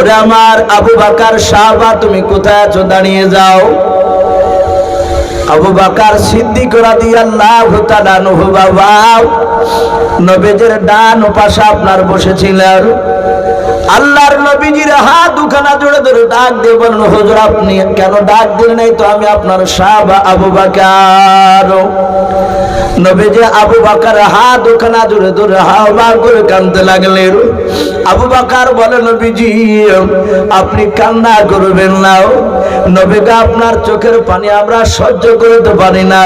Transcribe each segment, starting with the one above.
ওরে আমার আবু বাকার সাহাবা, তুমি কোথায় আছো? দাঁড়িয়ে যাও। আবু বাকার সিদ্দিক রাদিয়াল্লাহু তাআলা নহু বাবা নবীজের ডান পাশে আপনার বসেছিলেন। আল্লাহর নবীজির হাত দুখানা জোড়ে ধরে ডাক দিয়ে বলেন হুজুর, আপনি কেন ডাক দিলেন? নাই তো আমি আপনার সাহাবা আবু বাকার। নবীজি আবু বাকার হাত দুখানা জোড়ে ধরে হাওয়া করে কাঁদতে লাগলেন আবু বাকার বলে, নবীজি, আপনি কান্না করবেন না নবীকে আপনার চোখের পানি আমরা সহ্য করতে পারি না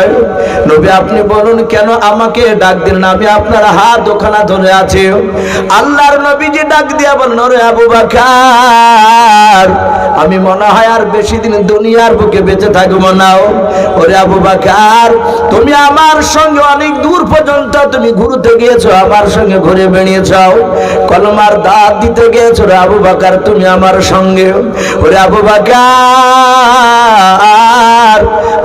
নবী, আপনি বলুন, কেন আমাকে ডাক দিলেন? আমি আপনার হাত দোকানা ধরে আছি আল্লাহর নবীজি ডাক দিয়া বলেন ওরে আবু বাকার, আমি মনে হয় আর বেশি দিন দুনিয়ার বুকে বেঁচে থাকব না ওরে আবু বাকার, তুমি আমার সঙ্গে অনেক দূর পর্যন্ত তুমি ঘুরতে গিয়েছো, আমার সঙ্গে ঘুরে বেরিয়েছো কলমার দাঁত দিতে গিয়েছো রে আবু বাকার, তুমি আমার সঙ্গে। ওরে আবু বাকার,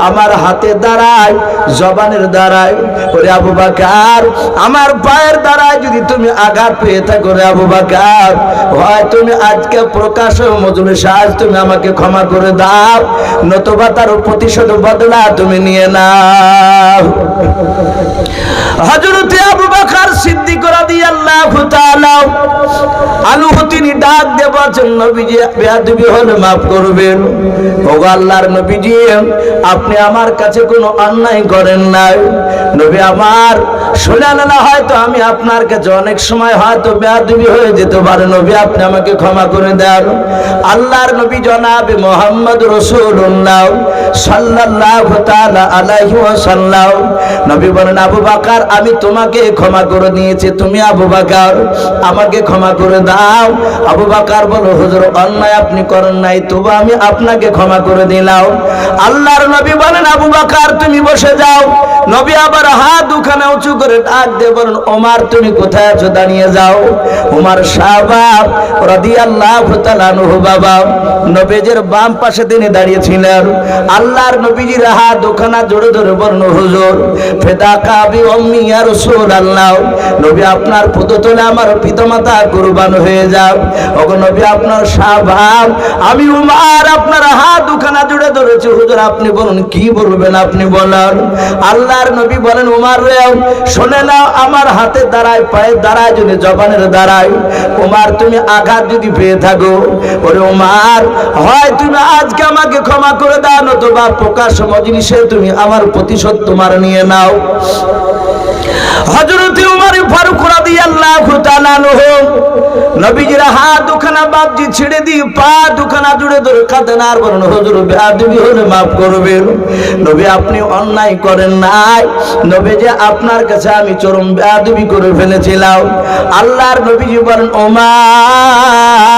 আমার হাতে দাঁড়ায়, জবানের দাঁড়ায় ওরে আবু বাকার, আমার পায়ের দাঁড়ায় যদি তুমি আঘাত পেয়ে থাকো রে আবু বাকার, হয় তুমি আজকে প্রকাশ মজুরে সাজ, তুমি আমাকে ক্ষমা করে দাও। নতুবা তার প্রতিশোধ বদলা তুমি নিয়ে নাও। হযরতে আবু বকর সিদ্দিক রাদিয়াল্লাহু তাআলা আলু তিনি ডাক দিয়ে বলছেন নবীজি বেয়াদবি হলে মাফ করবেন। ওগো আল্লাহর নবীজি, আপনি আমার কাছে কোনো অন্যায় করেন নাই। নবী আমার শুনে না, হয়তো আমি আপনার কাছে অনেক সময় হয়তো বেয়াদবি হয়ে যেতে পারে। নবী, আপনি আমাকে ক্ষমা করে দেন। আল্লাহর নবী জনাবে মোহাম্মদ রসুল্লাহ সাল্লাল্লাহু তাআলা আলাইহি ওয়াসাল্লাম। নবী বলেন আবু বাকার, আমি তোমাকে ক্ষমা করে দিয়েছি, তুমি আবু বাকার, আমাকে ক্ষমা করে দাও। আবু বাকার বলো হুজুর, অন্যায় আপনি করেন নাই, তবু আমি আপনাকে ক্ষমা করে দিলাম। আল্লাহর নবী বলেন, আবু বাকার, তুমি বসে যাও। নবী আবার হাত দুখানে উঁচু করে ডাক দিয়ে বলেন, ওমার, তুমি কোথায় আছো? দাঁড়িয়ে যাও। উমার সাহাবাব রাদিয়াল্লাহু তাআলা আনহু বাবা নবীজের বাম পাশে তিনি দাঁড়িয়েছিলেন। আল্লাহর নবীজির হাত দুখানা জোরে ধরে বলেন, হুজুর, ফেদা কাবি অম্মি ইয়া রাসূলুল্লাহ। নবী আপনার পদতলে আমার পিতামাতা কুরবান হয়ে যাও ওগো নবী আপনার সাহাবাব আমি উমার, আপনার হাত দুখানা জুড়ে ধরেছি। হুজুর, আপনি বলুন, কি বলবেন আপনি বলেন? আল্লাহর নবী বলেন, উমার রে, শুনে নাও, আমার হাতে দাঁড়ায়, পায়ে দাঁড়ায় যদি জবানের দাঁড়ায় উমার, তুমি আঘাত যদি পেয়ে থাকো? ওরে উমার, হয় তুমি আজকে আমাকে ক্ষমা করে দাও, নতুবা প্রকাশ মজলিসে তুমি আমার প্রতিশোধ তোমার নিয়ে নাও। হযরতে উমর ফারুক রাদিয়াল্লাহু তাআলা আনহু, নবীজির হাত দুখানা বাপজি ছেড়ে দিয়ে পা দুখানা জুড়ে ধরে কাঁদেন আর বলেন হুজুর বেয়াদবি হলে মাফ করবেন। নবী, আপনি অন্যায় করেন নাই। নবী যে আপনার কাছে আমি চরম বেয়াদবি করে ফেলেছিলাম। আল্লাহর নবীজি বলেন, ওমার,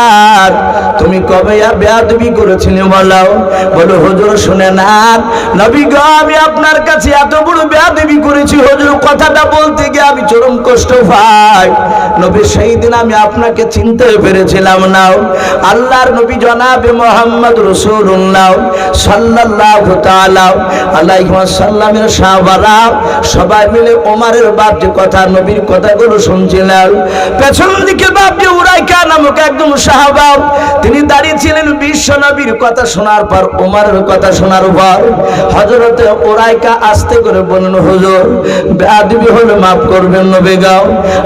তুমি কবে বেয়াদবি করেছিলে বলাও বলো, হুজুর, শুনে না নবী গো, আমি আপনার কাছে এত বড় বেয়াদবি করেছি। হুজুর, কথাটা বলতে গিয়ে আমি চরম কষ্ট পাই। নবী, সেই দিন আমি আপনাকে চিনতে পেরেছিলাম না। আল্লাহর নবী জনাবে মোহাম্মদ রসুল্লাহ সাল্লাল্লাহু তাআলা আলাইহি ওয়াসাল্লামের সবাই মিলে ওমরের বাপ যে কথা, নবীর কথাগুলো শুনছিলেন। পেছন দিকে বাপ যে উরাইকা নামক সাহাবা, তিনি বিশ্ব নবীর কথা শোনার পর, ওমরের কথা শোনার পর। হযরতে উরাইকা আস্তে করে বলেন হুজুর বেয়াদবি হলে মাফ করবেন নবী গাও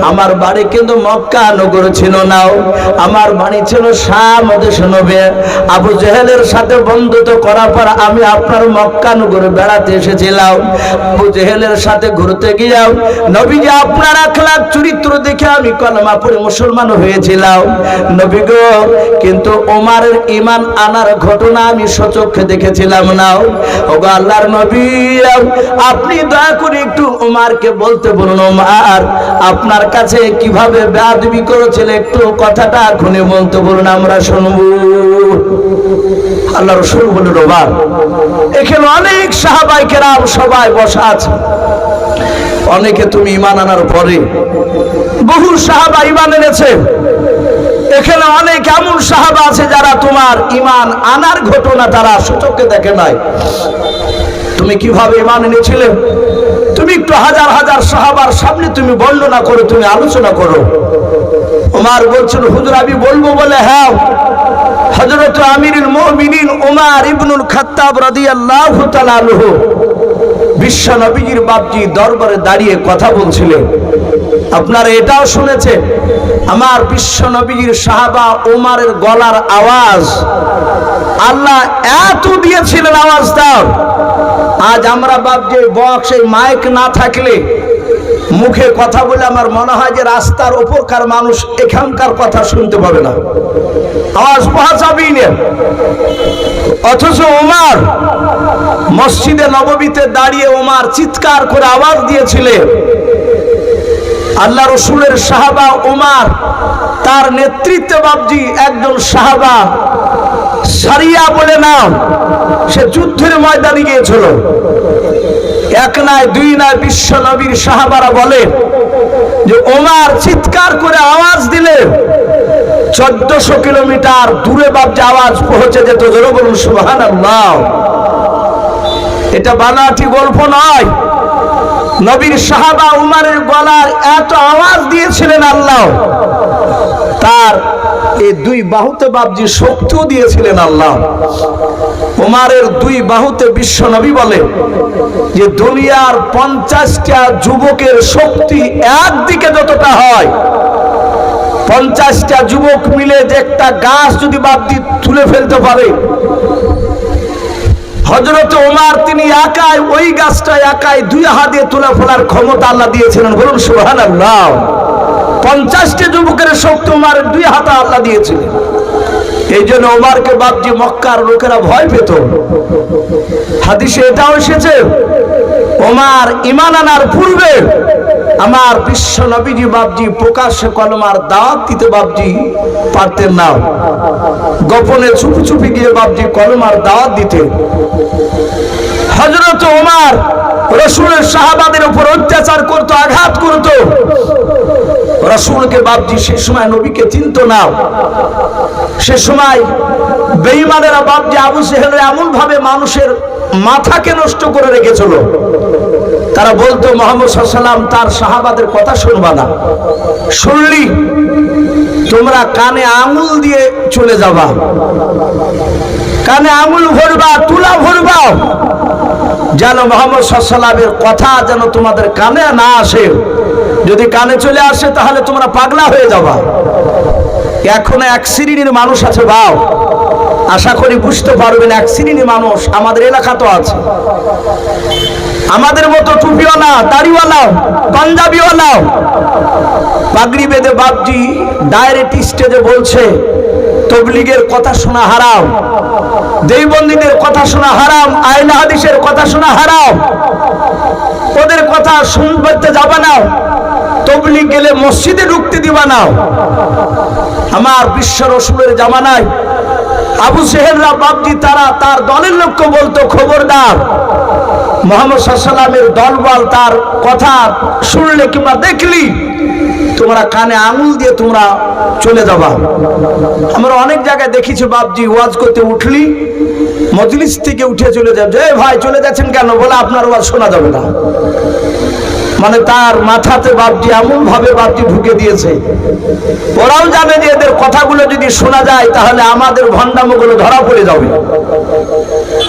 আমার বাড়ি কিন্তু মক্কা নগর ছিল নাও আমার বাড়ি ছিল শাম দেশ নবে। আবু জেহেলের সাথে বন্ধুত্ব করার পর আমি আপনার মক্কা নগরে বেড়াতে এসেছিলাম। আবু জেহেলের সাথে ঘুরতে গিয়াও নবী যে আপনার আখলাক চরিত্র দেখে আমি কলমা পড়ে মুসলমান হয়েছিলাম। নবী গো, কিন্তু ওমারের ইমান আনার ঘটনা আমি সচক্ষে দেখেছিলাম নাও ওগো আল্লাহর নবী, আপনি দয়া করে একটু ওমারকে বলতে বলুন, ওমার, আপনার কাছে কীভাবে বেয়াদবি করেছিল একটু কথাটা খুনে বলতে বলুন, আমরা শুনব। আল্লাহ রসুল বলুন ওমার এখানে অনেক সাহাবাই কেরাম সবাই বসা আছে। অনেকে তুমি ইমান আনার পরে বহু সাহাবা ইমান এনেছে। এখানে অনেক এমন সাহাবা আছে যারা তোমার ইমান আনার ঘটনা তারা সচক্ষে দেখে নাই। তুমি কীভাবে ইমান এনেছিলে? তুমি একটু হাজার হাজার সাহাবার সামনে তুমি বর্ণনা করো, তুমি আলোচনা করো। ওমার বলছেন হুজুর, আমি বলব বলে হ্যাঁ। হজরত আমিরুল ওমার ইবনুল বিশ্ব বাপজি দরবারে দাঁড়িয়ে কথা বলছিলেন। আপনারা এটাও শুনেছেন, আমার বিশ্ব নবীজির সাহাবা ওমারের গলার আওয়াজ, আল্লাহ এত দিয়েছিলেন আওয়াজটা আজ আমরা ভাবছি বক্স এই মাইক না থাকলে মুখে কথা বলে আমার মনে হয় যে রাস্তার উপরকার মানুষ এখানকার কথা শুনতে পাবে না। আওয়াজ পাওয়া যাবেই না। অথচ ওমার মসজিদে নববীতে দাঁড়িয়ে ওমার চিৎকার করে আওয়াজ দিয়েছিলেন আল্লাহ রসুলের সাহাবা ওমার তার নেতৃত্বে বাবজি একজন সাহাবা, সারিয়া বলে নাম সে যুদ্ধের ময়দানে গিয়েছিল। এক নয় দুই নয় বিশ্ব নবীর সাহাবারা বলে যে, ওমার চিৎকার করে আওয়াজ দিলে চোদ্দশো কিলোমিটার দূরে বাবজে আওয়াজ পৌঁছে যেত জনগণ বলুন সুহান এটা বানাটি গল্প নয়। নবীর সাহাবা উমারের গলার এত আওয়াজ দিয়েছিলেন আল্লাহ। তার এই দুই বাহুতে বাবজি শক্তিও দিয়েছিলেন আল্লাহ। উমারের দুই বাহুতে বিশ্ব নবী বলে যে, দুনিয়ার পঞ্চাশটা যুবকের শক্তি একদিকে যতটা হয়, পঞ্চাশটা যুবক মিলে যে একটা গাছ যদি বাবজি তুলে ফেলতে পারে হজরত ওমার, তিনি একাই ওই গাছটা একাই দুই হাত দিয়ে তুলে ফেলার ক্ষমতা আল্লাহ দিয়েছিলেন। বলুন সুহান আল্লাহ পঞ্চাশটি যুবকের শক্তি ওমার দুই হাতে আল্লাহ দিয়েছিলেন। এই জন্য ওমারকে বাপজি মক্কার লোকেরা ভয় পেত। হাদিসে এটাও এসেছে, ওমার ইমান আনার পূর্বে আমার বিশ্ব নবীজি বাবজি প্রকাশ্যে কলমার দাওয়াত দিতে বাবজি পারতেন না। গোপনে চুপি চুপি গিয়ে বাবজি কলমার দাওয়াত দিতে। হজরত ওমার রসুলের সাহাবাদের উপর অত্যাচার করত, আঘাত করত। রসুলকে বাবজি সে সময় নবীকে চিনত না। সে সময় বেইমানেরা বাবজি আবু সেহেলের এমন ভাবে মানুষের মাথাকে নষ্ট করে রেখেছিল। তারা বলতো, মোহাম্মদ সাল্লাম তার সাহাবাদের কথা শুনবা না। শুনলি, তোমরা কানে আঙুল দিয়ে চলে যাবা। কানে আঙুল ভরবা, তুলা ভরবা। যেন মোহাম্মদ সাল্লামের কথা যেন তোমাদের কানে না আসে। যদি কানে চলে আসে, তাহলে তোমরা পাগলা হয়ে যাবা। এখন এক শ্রেণির মানুষ আছে, বাও। আশা করি বুঝতে পারবেন, এক শ্রেণির মানুষ আমাদের এলাকা তো আছে। আমাদের মতো টুপিওয়ালা দাড়িওয়ালাও পাঞ্জাবিওয়ালাও পাগড়ি বেঁধে বাপজি ডাইরেক্ট স্টেজে বলছে, তবলিগের কথা শোনা হারাম দেবন্দিনের কথা শোনা হারাম আইন হাদিসের কথা শোনা হারাম ওদের কথা শুনতে যাবে না তবলিগ গেলে মসজিদে ঢুকতে দিবা না আমার বিশ্ব রসুলের জামানায় আবু সেহেলরা বাবজি তারা তার দলের লোককে বলতো, খবরদার, মোহাম্মদ সাল্লামের দলবল তার কথা শুনলে কিংবা দেখলি, তোমরা কানে আঙুল দিয়ে তোমরা চলে যাবা। আমরা অনেক জায়গায় দেখেছি বাবজি ওয়াজ করতে উঠলি, মজলিস থেকে উঠে চলে যাবে। ভাই, চলে যাচ্ছেন কেন? বলে, আপনার ওয়াজ শোনা যাবে না। মানে তার মাথাতে বাপটি এমন ভাবে বাপটি ঢুকে দিয়েছে। ওরাও জানে যে এদের কথাগুলো যদি শোনা যায়, তাহলে আমাদের ভণ্ডামগুলো ধরা পড়ে যাবে।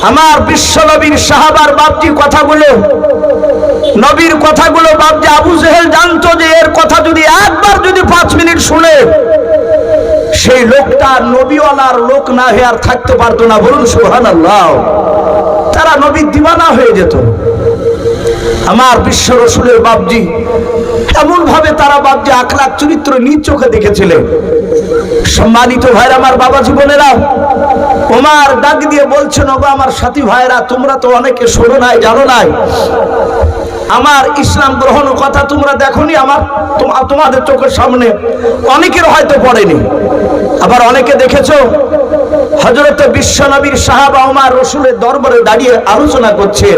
আমার বিশ্ব নবীর সাহাবার বাপটি কথাগুলো, নবীর কথাগুলো বাপটি আবু জেহেল জানতো যে এর কথা যদি একবার যদি পাঁচ মিনিট শুনে, সেই লোকটা নবীওয়ালার লোক না হয়ে আর থাকতে পারতো না। বলুন সুহান আল্লাহ তারা নবীর দিবানা হয়ে যেত। আমার বিশ্ব রসুলের বাবজি এমন ভাবে তারা বাবজি আখলাখ চরিত্র নিজ চোখে দেখেছিলেন। সম্মানিত ভাইরা আমার বাবা জীবনেরা, ওমার ডাক দিয়ে বলছেন, ওগো আমার সাথী ভাইরা তোমরা তো অনেকে শোনো নাই, জানো নাই। আমার ইসলাম গ্রহণ কথা তোমরা দেখনি, আমার তোমাদের চোখের সামনে অনেকের হয়তো পড়েনি। আবার অনেকে দেখেছ হজরত বিশ্বনবীর সাহাবা ওমার রসুলের দরবারে দাঁড়িয়ে আলোচনা করছে।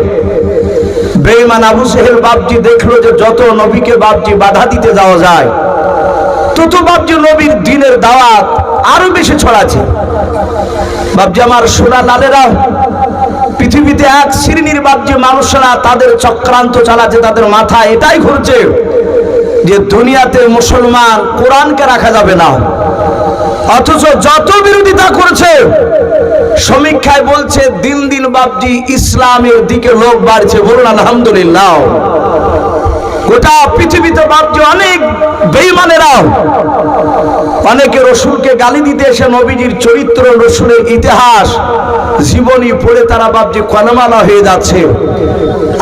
বেঈমান আবু সেহেল বাপজি দেখল যে যত নবীকে বাপজি বাধা দিতে যাওয়া যায়, তত বাপজি নবীর দিনের দাওয়াত আরও বেশি ছড়াচ্ছে। বাপজি আমার সোনা লালেরা পৃথিবীতে এক শ্রেণির বাপজি মানুষরা তাদের চক্রান্ত চালাচ্ছে, তাদের মাথা এটাই ঘুরছে যে দুনিয়াতে মুসলমান কোরআনকে রাখা যাবে না। অথচ যত বিরোধিতা করেছে সমীক্ষায় বলছে, দিন দিন বাপজি ইসলামের দিকে লোক বাড়ছে। বলুন, আলহামদুলিল্লাহ। গোটা পৃথিবীতে বাপজি অনেক বেইমানেরাও অনেকে রসুলকে গালি দিতে এসে নবীজির চরিত্র, রসুলের ইতিহাস, জীবনী পড়ে তারা বাপজি কলমালা হয়ে যাচ্ছে।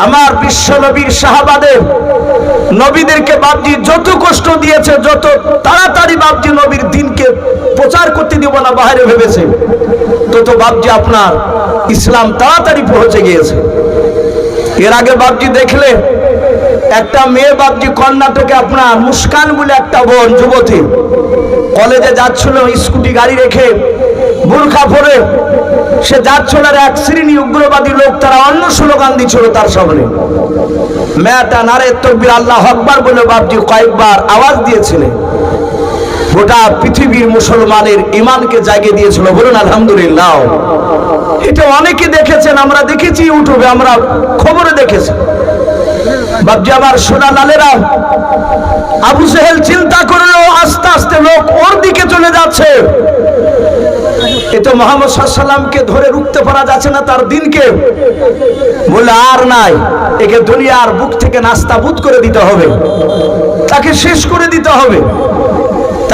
আমার বিশ্ব নবীর সাহাবাদের নবীদেরকে বাপজি যত কষ্ট দিয়েছে, যত তাড়াতাড়ি বাপজি দিনকে না বাইরে ভেবেছে, তত বাপজি আপনার ইসলাম তাড়াতাড়ি পৌঁছে গিয়েছে। এর আগে বাপজি দেখলে, একটা মেয়ে বাপজি কর্ণাটকে আপনার মুস্কান বলে একটা বোন, যুবতী, কলেজে যাচ্ছিল, স্কুটি গাড়ি রেখে বোরখা পরে সে যাচ্ছিল আর এক শ্রেণি উগ্রবাদী লোক, তারা অন্য স্লোগান দিচ্ছিল তার সামনে। মেয়েটা নারে তকবির আল্লাহ হকবার বলে বাপজি কয়েকবার আওয়াজ দিয়েছিলেন। গোটা পৃথিবীর মুসলমানের ইমানকে জাগিয়ে দিয়েছিল। বলুন, আলহামদুলিল্লাহ। এটা অনেকে দেখেছেন, আমরা দেখেছি ইউটিউবে, আমরা খবরে দেখেছি। সোনা আবু চিন্তা আস্তে আস্তে লোক ওর দিকে চলে যাচ্ছে। ধরে রুখতে যাচ্ছে না তার দিনকে। বলে, আর নাই, একে দুনিয়ার বুক থেকে নাস্তা বুত করে দিতে হবে। তাকে শেষ করে দিতে হবে।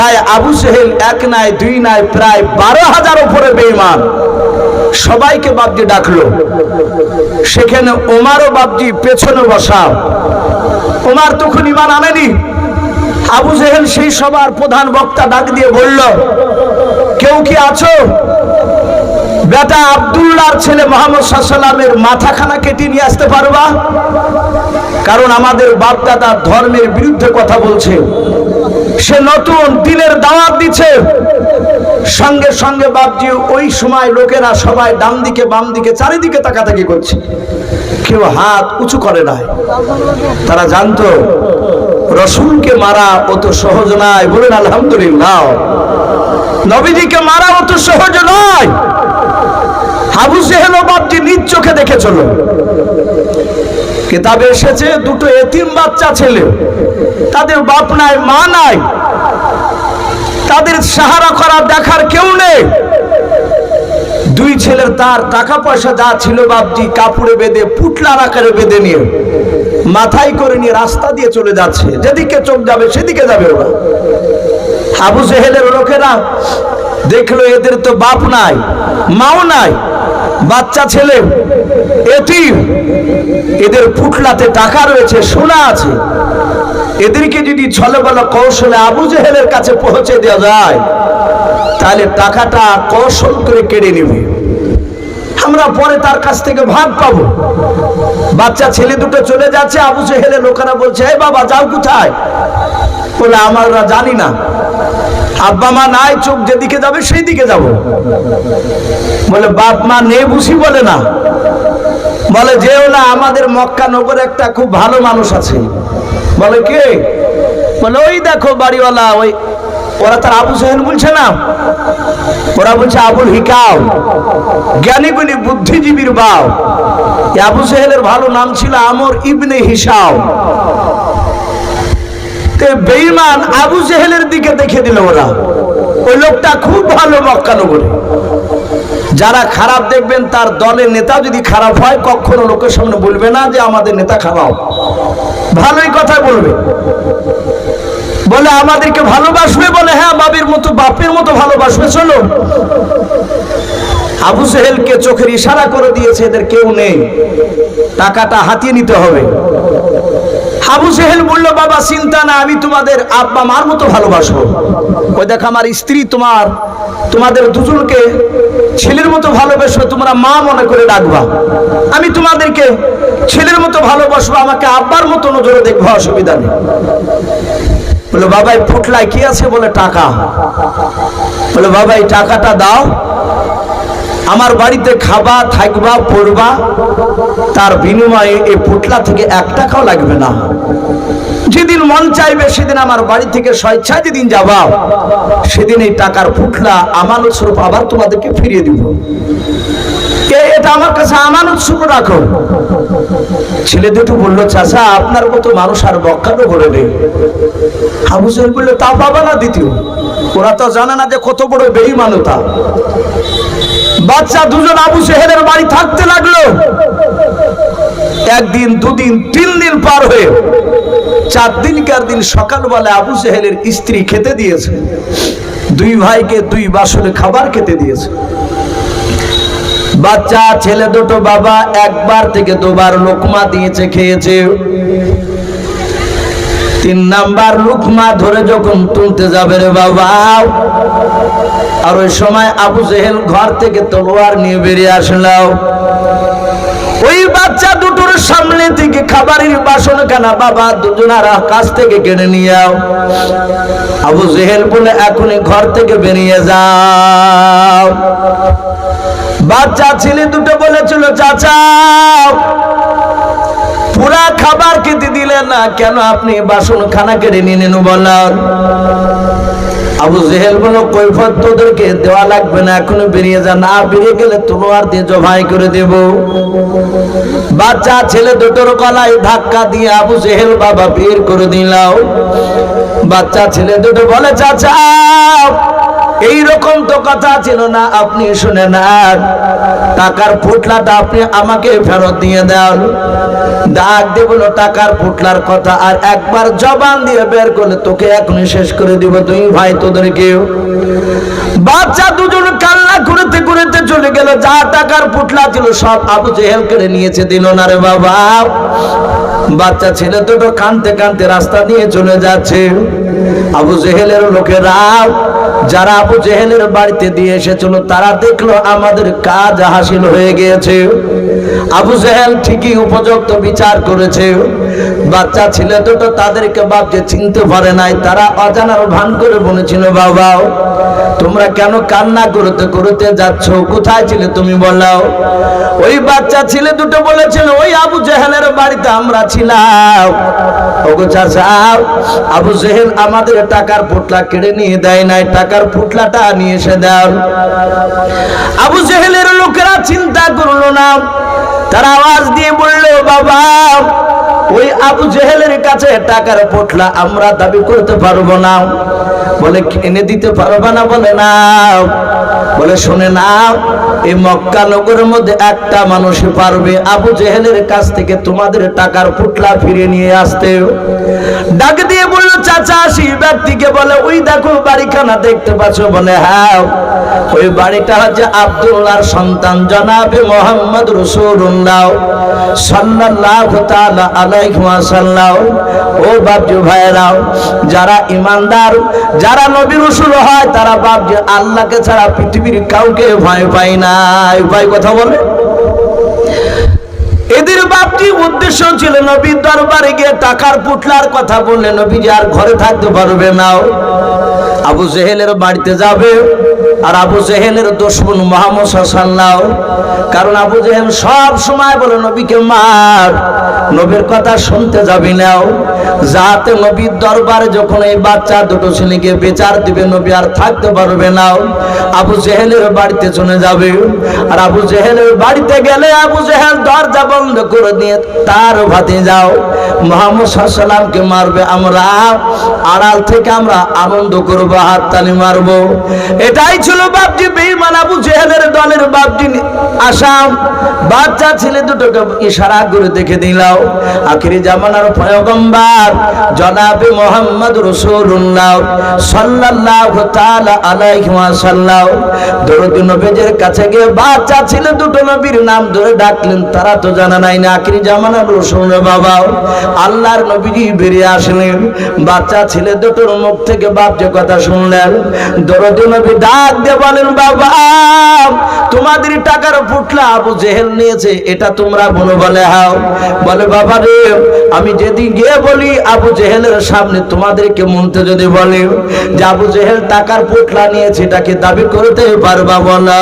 তাই আবু সেহেল এক নাই, দুই নাই, প্রায় বারো হাজার উপরে বেইমান সবাইকে বাবজি ডাকলো। সেখানে ওমারও বাবজি পেছনে বসা। ওমার তখন ইমান আনেনি। আবু জেহেল সেই সবার প্রধান বক্তা ডাক দিয়ে বলল কেউ কি আছো? বেটা আবদুল্লাহর ছেলে মোহাম্মদ সাল্লামের মাথাখানা কেটে নিয়ে আসতে পারবা? কারণ আমাদের বাপ দাদা ধর্মের বিরুদ্ধে কথা বলছে। সে নতুন দিনের দাওয়াত দিচ্ছে। সঙ্গে সঙ্গে বাপজি ওই সময় লোকেরা সবাই ডান দিকে, বাম দিকে, চারিদিকে তাকাতাকি করছে। কেউ হাত উঁচু করে নাই। তারা জানতো, রসুলকে মারা অত সহজ নয় বলেন, আলহামদুলিল্লাহ। নবীজিকে মারা অত সহজ নয়। আবু সেহেল বাপজি নিজ চোখে দেখেছিল কিতাবে এসেছে, দুটো এতিম বাচ্চা ছেলে। তাদের বাপ নাই, মা নাই। তাদের সাহারা করা দেখার কেউ নেই। দুই ছেলের তার টাকা পয়সা যা ছিল বাপজি, কাপড়ে বেঁধে পুটলার আকারে বেঁধে নিয়ে, মাথায় করে নিয়ে রাস্তা দিয়ে চলে যাচ্ছে। যেদিকে চোখ যাবে, সেদিকে যাবে ওরা। আবু জেহেলের লোকেরা দেখল, এদের তো বাপ নাই, মাও নাই, বাচ্চা ছেলে। এতিম এদের পুটলাতে টাকা রয়েছে, সোনা আছে। এদেরকে যদি ছলে বলা কৌশলে আবু জেহেলের কাছে পৌঁছে দেওয়া যায়, তাহলে টাকাটা কৌশল করে কেড়ে নেবে। আমরা পরে তার কাছ থেকে ভাগ পাবো। বাচ্চা ছেলে দুটো চলে যাচ্ছে, আবু জেহেলের লোকেরা বলছে এই বাবা, যাও কোথায়? বলে আমরা জানি না। আব্বা মা নাই, চোখ যেদিকে যাবে সেই দিকে যাব। বলে, বাপ মা নেই বুঝি বলে না। বলে, যেও না, আমাদের মক্কা নগরে একটা খুব ভালো মানুষ আছে। বলে, কে? বলে, ওই দেখো বাড়িওয়ালা, ওই, ওরা তার আবু সাহেল বলছে না? ওরা বলছে, আবুল হিকাও জ্ঞানী গুণী বুদ্ধিজীবীর বাও আবু সাহেলের ভালো নাম ছিল আমর ইবনে হিসাও বেঈমান আবু জেহেলের দিকে দেখে দিল ওরা। ওই লোকটা খুব ভালো মক্কা নগরে। যারা খারাপ দেখবেন, তার দলের নেতা যদি খারাপ হয়, কখনো লোকের সামনে বলবে না যে আমাদের নেতা খারাপ। ভালোই কথা বলবে। বলে, আমাদেরকে ভালোবাসবে? বলে হ্যাঁ বাবির মতো, বাপের মতো ভালোবাসবে চলো আবু সেহেলকে চোখের ইশারা করে দিয়েছে, এদের কেউ নেই। টাকাটা হাতিয়ে নিতে হবে। আবু সেহেল বলল, বাবা, চিন্তা না আমি তোমাদের আব্বা মার মতো ভালোবাসবো। ওই দেখ, আমার স্ত্রী তোমার, তোমাদের দুজনকে ছেলের মতো ভালোবাসবে তোমরা মা মনে করে ডাকবা। আমি তোমাদেরকে ছেলের মতো ভালোবাসবো, আমাকে আব্বার মতো নজরে দেখব, অসুবিধা নেই। বলে বাবা, এই ফুটলায় কি আছে বলে টাকা? বলে বাবা, এই টাকাটা দাও, আমার বাড়িতে খাবা, থাকবা, পড়বা তার বিনিময়ে এই পুটলা থেকে এক টাকাও লাগবে না। যেদিন মন চাইবে, সেদিন আমার বাড়ি থেকে স্বেচ্ছায় যেদিন যাবা, সেদিন এই টাকার পুটলা আমানত স্বরূপ আবার তোমাদেরকে ফিরিয়ে দিব। এটা আমার কাছে আমানত শুভ রাখো? ছেলে দুটো বলল, চাচা, আপনার মতো মানুষ আর বক্কানো করে নেই। আবু সাহেব বলল, তা পাবা না দ্বিতীয়। ওরা তো জানে না যে কত বড় বেইমানতা বাচ্চা দুজন আবু সেহেলের বাড়ি থাকতে লাগল। একদিন, দুদিন, তিন দিন পার হয়ে চার দিন দিনকার দিন সকালবেলা আবু সেহেলের স্ত্রী খেতে দিয়েছে। দুই ভাইকে দুই বাসনে খাবার খেতে দিয়েছে। বাচ্চা, ছেলে দুটো বাবা একবার থেকে দুবার লোকমা দিয়েছে, খেয়েছে। তিন নাম্বার লুকমা ধরে যখন তুলতে যাবে রে বাবা। আর ওই সময় আবু জেহেল ঘর থেকে তলোয়ার নিয়ে বেরিয়ে আসলাম। ওই বাচ্চা দুটোর সামনে থেকে খাবারের বাসন কানা বাবা দুজনার কাছ থেকে কেড়ে নিয়ে আও। আবু জেহেল বলে, এখনই ঘর থেকে বেরিয়ে যাও। বাচ্চা ছেলে দুটো বলেছিল চাচা পুরা খাবার খেতে দিলেন না, কেন আপনি বাসন খানা কেড়ে নিয়ে নেন বলার? আবু জেহেল বলো কৈফত তোদেরকে দেওয়া লাগবে না, এখনও বেরিয়ে যা, না বেরিয়ে গেলে তলোয়ার দিয়ে জবাই করে দেব। বাচ্চা, ছেলে দুটোর গলায় ধাক্কা দিয়ে আবু জেহেল বাবা বের করে দিলাও বাচ্চা, ছেলে দুটো বলে, চাচা এই রকম তো কথা ছিল না, আপনি শুনে নেন। টাকার পুটলাটা আপনি আমাকে ফেরত দিয়ে দেন। ডাক দিয়ে বলো টাকার পুটলার কথা। আর একবার জবান দিয়ে বের করলে তোকে এখনই শেষ করে দিব। তুই ভাই তোদেরকে বাচ্চা দুজন কান্না করতে করতে চলে গেল। যা টাকার পুটলা ছিল, সব আবু জেহেল করে নিয়েছে, দিল না রে বাবা। বাচ্চা ছেলে দুটো কানতে কানতে রাস্তা দিয়ে চলে যাচ্ছে। আবু জেহেলের লোকেরা, যারা আবু জেহেলের বাড়িতে দিয়ে এসেছিল, তারা দেখল আমাদের কাজ হাসিল হয়ে গিয়েছে। আবু জেহেল ঠিকই উপযুক্ত বিচার করেছে। বাচ্চা ছেলে দুটো তাদেরকে বাপকে চিনতে পারে নাই, তারা অজানার ভান করে বলেছিল বাবা তোমরা কেন কান্না করতে করতে যাচ্ছ? কোথায় ছিলে তুমি বলাও ওই বাচ্চা ছেলে দুটো বলেছিল, ওই আবু জেহেলের বাড়িতে আমরা ছিলাম। ওগো চাচা, আবু জেহেল আমাদের টাকার পুটলা কেড়ে নিয়ে দেয় নাই, টাকার পুটলাটা নিয়ে এসে দেন। আবু জেহেলের লোকেরা চিন্তা করল না। তারা আওয়াজ দিয়ে বলল, বাবা, ওই আবু জেহেলের কাছে টাকার পোটলা আমরা দাবি করতে পারব না। বলে, এনে দিতে পারব না? বলে, না। বলে, শুনে না, এই মক্কা নগরের মধ্যে একটা মানুষই পারবে। আবু জেহেলের কাছ থেকে তোমাদের টাকার পুটলা ফিরে নিয়ে আসতে। ডাক দিয়ে বলল, চাচা, সেই ব্যক্তিকে বলে, ওই দেখো বাড়িখানা দেখতে পাচ্ছ। বলে হ্যাঁ ওই বাড়িটা হচ্ছে আব্দুল্লাহর সন্তান, জনাবে মোহাম্মদ রসুল্লাহ সাল্লাল্লাহু তাআলা আলাইহি ওয়াসাল্লাম। ও বাপজি ভাইরাও যারা ইমানদার, যারা নবী রসুল হয়, তারা বাপজি আল্লাহকে ছাড়া পৃথিবীর কাউকে ভয় পাই না ভয় কথা বলে। এদের বাপটি উদ্দেশ্য ছিল নবীর দরবারে গিয়ে টাকার পুটলার কথা বললে নবী আর ঘরে থাকতে পারবে না। আবু জেহেলের বাড়িতে যাবে। আর আবু জেহেলের দুশ্মন মোহাম্মদ সাল্লাহ কারণ আবু জেহেল সব সময় বলে, নবীকে মার, নবীর কথা শুনতে যাবি নাও যাতে নবীর দরবারে যখন এই বাচ্চা দুটো ছেলেকে বেচার দিবে, নবী আর থাকতে পারবে না আবু জেহেলের বাড়িতে চলে যাবে আর আবু জেহেলের বাড়িতে গেলে আবু জেহেল দরজা বন্ধ করে দিয়ে তার ভাতে যাও। মোহাম্মদ সাল্লামকে মারবে আমরা, আড়াল থেকে আমরা আনন্দ করব হাত তালি মারবো। এটাই ছিল বাপজি বেইমান আবু জেহেলের দলের বাপজি আসাম। বাচ্চা ছেলে দুটোকে ইশারা করে দেখে দিলাও আখিরি জামানার পয়গম্বর জনাবে মোহাম্মদ রাসূলুল্লাহ সাল্লাল্লাহু তাআলা আলাইহি ওয়াসাল্লাম। দরুদ নবীর কাছে গিয়ে বাচ্চা ছেলে দুটো নবীর নাম ধরে ডাকলেন, তারা তো জানা নাই না। আখিরি জামানার রাসূল বাবা, আল্লাহর নবীজি বেরিয়ে আসলেন। বাচ্চা ছেলে দুটোর মুখ থেকে বাপ যে কথা শুনলেন। দরুদ নবী ডাক দিয়ে বলেন, বাবা, তোমাদের টাকার ফুটলা আবু জেহেল নিয়েছে, এটা তোমরা বলো, বলে, হাও। বলে, বাবা রে, আমি যেদিন গিয়ে বলি, আবু জেহেলের সামনে তোমাদেরকে মনতে যদি বলে যে আবু জেহেল টাকার পুটলা নিয়েছে, এটাকে দাবি করতে পারবা বলা?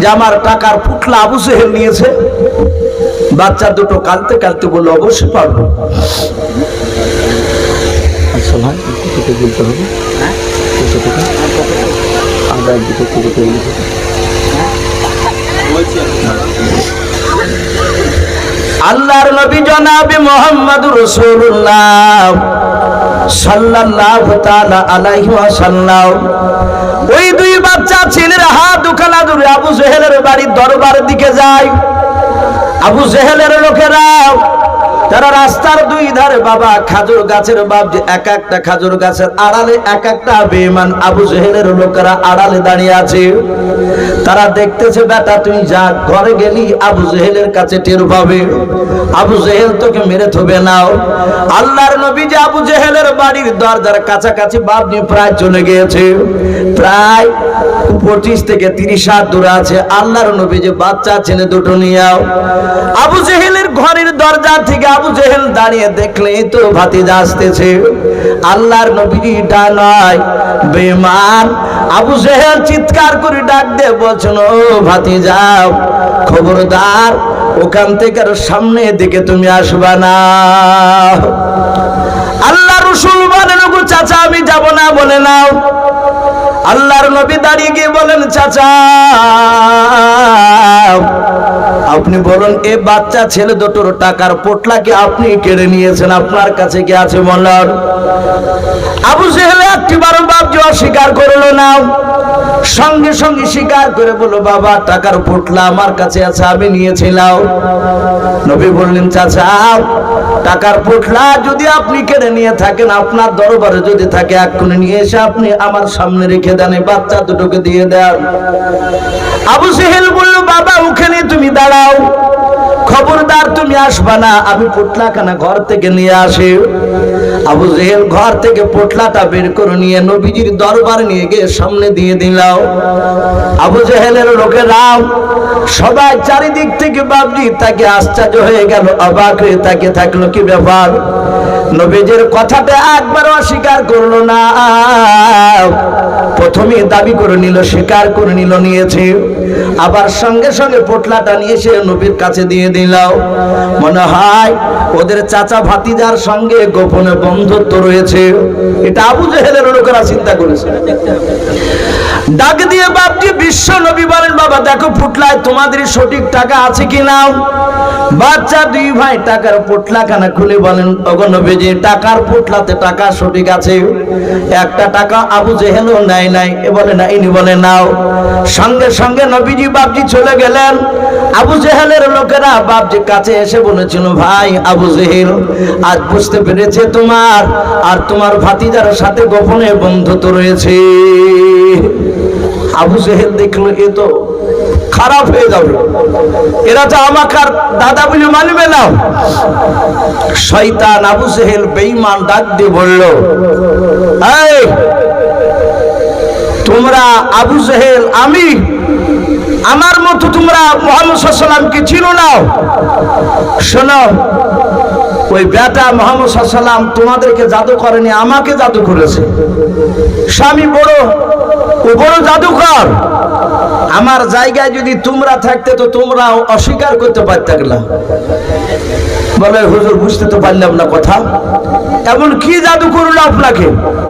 যে আমার টাকার পুটলা আবু জেহেল নিয়েছে বাচ্চা দুটো কালতে কালতে বলল অবশ্যই পারব। হয়? আল্লাহর নবী জনাবি মোহাম্মদুর রাসূলুল্লাহ। সাল্লাল্লাহু তাআলা আলাইহি ওয়াসাল্লাম। ওই দুই বাচ্চা ছেলের হাত দুখানা ধরে আবু জেহেলের বাড়ির দরবারের দিকে যায়। আবু জেহেলের লোকেরা তারা রাস্তার দুই ধারে, বাবা, খাজুর গাছের বাপ যে এক একটা খাজুর গাছের আড়ালে, এক একটা বেমান আবু জেহেলের লোকেরা আড়ালে দাঁড়িয়ে আছে। তারা দেখতেছে, বেটা, তুই যা, ঘরে গেলি, আবু জেহেলের কাছে টের পাবে। আবু জেহেল তোকে মেরে থবে, নাও। আল্লাহর নবী যে আবু জেহেলের বাড়ির দরজার কাছাকাছি বাপ নিয়ে প্রায় চলে গিয়েছে। প্রায় পঁচিশ থেকে তিরিশ হাত দূরে আছে। আল্লাহর নবী যে বাচ্চা, ছেলে দুটো নিয়েও আবু জেহেলের ঘরের দরজা থেকে আবু জেহেল দাঁড়িয়ে দেখলে তো ভাতিজা আসতেছে। আল্লাহর নবীটা নয়। বেমান আবু জেহেল চিৎকার করে ডাক দিয়ে বলছেন ও ভাতিজা, খবরদার, ওখান থেকে আর সামনের দিকে তুমি আসবা না। আল্লাহ রসুল বলেন চাচা, আমি যাব না, বলে নাও। আল্লাহর নবী দাঁড়িয়ে গিয়ে বলেন, চাচা, আপনি বলুন, এ বাচ্চা ছেলে দুটোর টাকার পোটলা পোটলাকে আপনি কেড়ে নিয়েছেন? আপনার কাছে কি আছে বলেন আবু জেহেল একটি বারো বাপ যে অস্বীকার করল না। সঙ্গে সঙ্গে স্বীকার করে বলো বাবা, টাকার পোটলা আমার কাছে আছে, আমি নিয়েছিলাম নবী বললেন, চাচা, টাকার পোটলা যদি আপনি কেড়ে নিয়ে থাকেন, আপনার দরবারে যদি থাকে, এক্ষুনি নিয়ে এসে আপনি আমার সামনে রেখে দেন বাচ্চা দুটোকে দিয়ে দেন। আবু সেহেল বলল, বাবা, ওখানে তুমি দাঁড়াও। খবরদার তুমি আসবা না, আমি পোটলাখানা ঘর থেকে নিয়ে আসি। আবু জেহেল ঘর থেকে পোটলাটা বের করে নিয়ে নবীজির দরবার নিয়ে গিয়ে সামনে দিয়ে দিলাও। আবু জেহেলের লোকেরাও সবাই চারিদিক থেকে বাবলি, তাকে আশ্চর্য হয়ে গেল, অবাক হয়ে তাকে থাকল কি ব্যাপার? নবীজির কথাটা একবারও অস্বীকার করল না। প্রথমে দাবি করে নিল, স্বীকার করে নিল, নিয়েছে। আবার সঙ্গে সঙ্গে পোটলাটা নিয়ে এসে নবীর কাছে দিয়ে দিলাও মনে হয় ওদের চাচা ভাতিজার সঙ্গে গোপনে বন্ধুত্ব রয়েছে। এটা আবু জেহেলের লোকেরা চিন্তা করেছে। ডাক দিয়ে বাপটি বিশ্ব নবী বলেন, বাবা, দেখো ফুটলায় তোমাদের সঠিক টাকা আছে কি না? বাচ্চা দুই ভাই টাকার পোটলাখানা খুলে বলেন অগনবে যে টাকার পোটলাতে টাকা সঠিক আছে? একটা টাকা আবু জেহেলও নাই নাই। এ বলে, না, ইনি বলে, নাও। সঙ্গে সঙ্গে নবীজি বাপজি চলে গেলেন। আবু জেহেলের লোকেরা বাপজি কাছে এসে বলেছিল, ভাই, আবু জেহেল, আজ বুঝতে পেরেছে তোমার, আর তোমার ভাতিজার সাথে গোপনে বন্ধুত্ব রয়েছে। আবু জেহেল দেখল, এ তো খারাপ হয়ে যাবে। এরা তো আমাকে আর দাদা বলে মানবে না। শয়তান আবু জেহেল বেঈমান ডাক দিয়ে বলল, এই, তোমরা আবু জেহেল, আমি, আমার মতো তোমরা মোহাম্মদ সাল্লামকে চিনো নাও শোনো ওই বেটা মোহাম্মদ সাল্লাম তোমাদেরকে জাদু করেনি, আমাকে জাদু করেছে। স্বামী বড়, ও বড় জাদুকর। আমার জায়গায় যদি তোমরা থাকতে তো তোমরা অস্বীকার করতে পারতে না বলে, হুজুর, বুঝতে তো পারলাম না কথা। এমন কি জাদু করল আপনাকে?